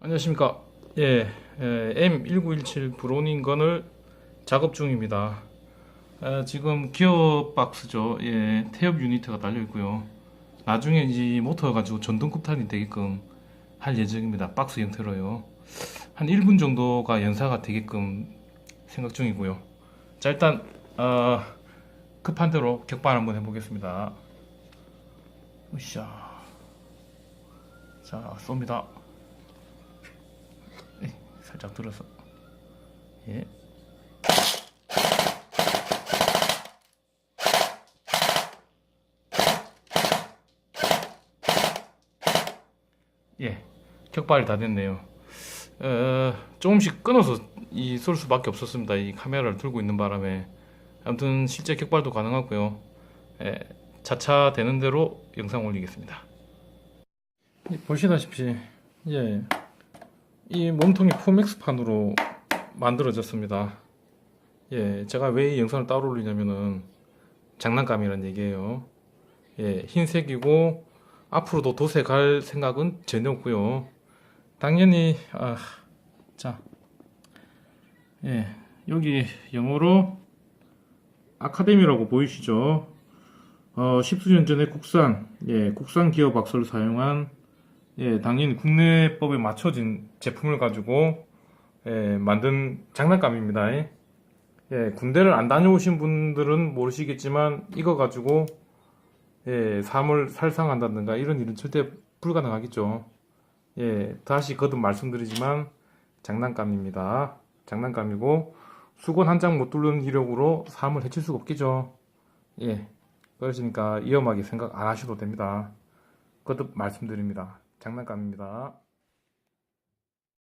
안녕하십니까. 예, M1917 브로닝 건을 작업 중입니다. 아, 지금 기어 박스죠. 예, 태엽 유니트가 달려 있고요. 나중에 이 모터 가지고 전동 급탄이 되게끔 할 예정입니다. 박스 형태로요. 한 1분 정도가 연사가 되게끔 생각 중이고요. 자, 일단 어, 급한 대로 격발 한번 해보겠습니다. 으쌰. 자, 쏩니다. 에이, 살짝 들어서 예. 예, 격발이 다 됐네요. 어, 조금씩 끊어서 이 쏠 수밖에 없었습니다. 이 카메라를 들고 있는 바람에 아무튼 실제 격발도 가능하고요. 예, 차차 되는 대로 영상 올리겠습니다. 예, 보시다시피 예, 이 몸통이 포맥스판으로 만들어졌습니다. 예, 제가 왜 이 영상을 따로 올리냐면은 장난감이란 얘기예요. 예, 흰색이고 앞으로도 도색할 생각은 전혀 없고요. 당연히 아, 자, 예, 여기 영어로 아카데미라고 보이시죠? 어, 10수년 전에 국산, 예, 국산 기어 박스를 사용한 예, 당연히 국내법에 맞춰진 제품을 가지고 예, 만든 장난감입니다. 예, 예, 군대를 안 다녀오신 분들은 모르시겠지만 이거 가지고 예, 삶을 살상한다든가 이런 일은 절대 불가능하겠죠. 예, 다시 거듭 말씀드리지만 장난감입니다. 장난감이고 수건 한 장 못 뚫는 이력으로 삶을 해칠 수가 없겠죠. 예, 그러시니까 위험하게 생각 안 하셔도 됩니다. 거듭 말씀드립니다. 장난감입니다.